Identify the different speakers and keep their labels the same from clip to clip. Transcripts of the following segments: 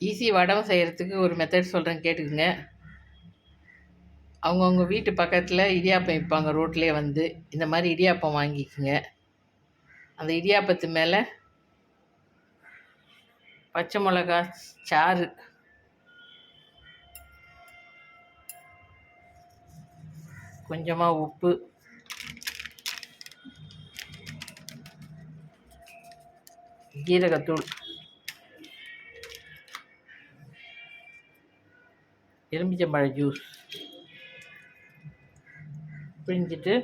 Speaker 1: Easy வடம் செய்கிறதுக்கு ஒரு மெத்தட் சொல்கிறேன் கேட்டுக்குங்க. அவங்கவுங்க வீட்டு பக்கத்தில் இடியாப்பம் விற்பாங்க ரோட்லேயே வந்து. இந்த மாதிரி இடியாப்பம் வாங்கிக்குங்க. அந்த இடியாப்பத்து மேலே பச்சை மிளகா சாறு. கொஞ்சமாக உப்பு. ஜீரகத்தூள். எலுமிச்சம்பழ ஜூஸ் பிழிஞ்சிட்டு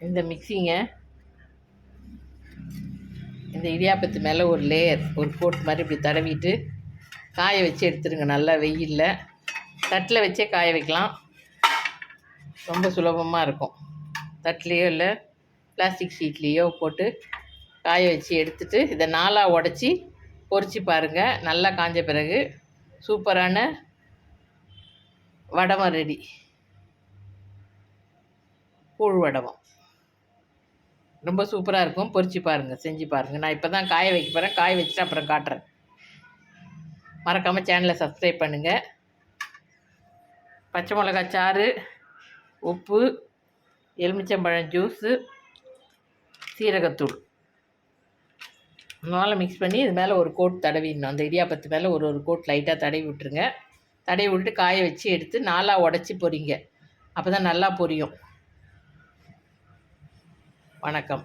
Speaker 1: இந்த மிக்சிங்கை இந்த இடியாப்பத்து மேலே ஒரு லேயர் ஒரு கோட் மாதிரி இப்படி தடவிட்டு காய வச்சு எடுத்துருங்க. நல்லா வெயிலில். தட்டில் வச்சே காய வைக்கலாம். ரொம்ப சுலபமாக இருக்கும். தட்லேயோ இல்லை பிளாஸ்டிக் ஷீட்லேயோ போட்டு காய வச்சு எடுத்துட்டு இதை நாலாக உடச்சி பொறிச்சு பாருங்கள் நல்லா காஞ்ச பிறகு சூப்பரான வடமம் ரெடி. கூழ் வடமம் ரொம்ப சூப்பராக இருக்கும். பொறிச்சு பாருங்கள் செஞ்சு பாருங்கள் நான் இப்போ தான் காய வைக்க போகிறேன் காய வச்சுட்டு அப்புறம் காட்டுறேன். மறக்காமல் சேனலை சப்ஸ்கிரைப் பண்ணுங்கள் பச்சை மிளகா சாறு உப்பு எலுமிச்சம்பழம் ஜூஸு சீரகத்தூள். நல்லா மிக்ஸ் பண்ணி இது மேலே ஒரு கோட் தடவிடணும். அந்த இடியாப்பத்து மேலே ஒரு ஒரு கோட் லைட்டாக தடவி விட்டுருங்க. தடவி விட்டு காய வச்சு எடுத்து நாலாக உடச்சி பொறிங்க அப்போ தான் நல்லா பொரியும். வணக்கம்.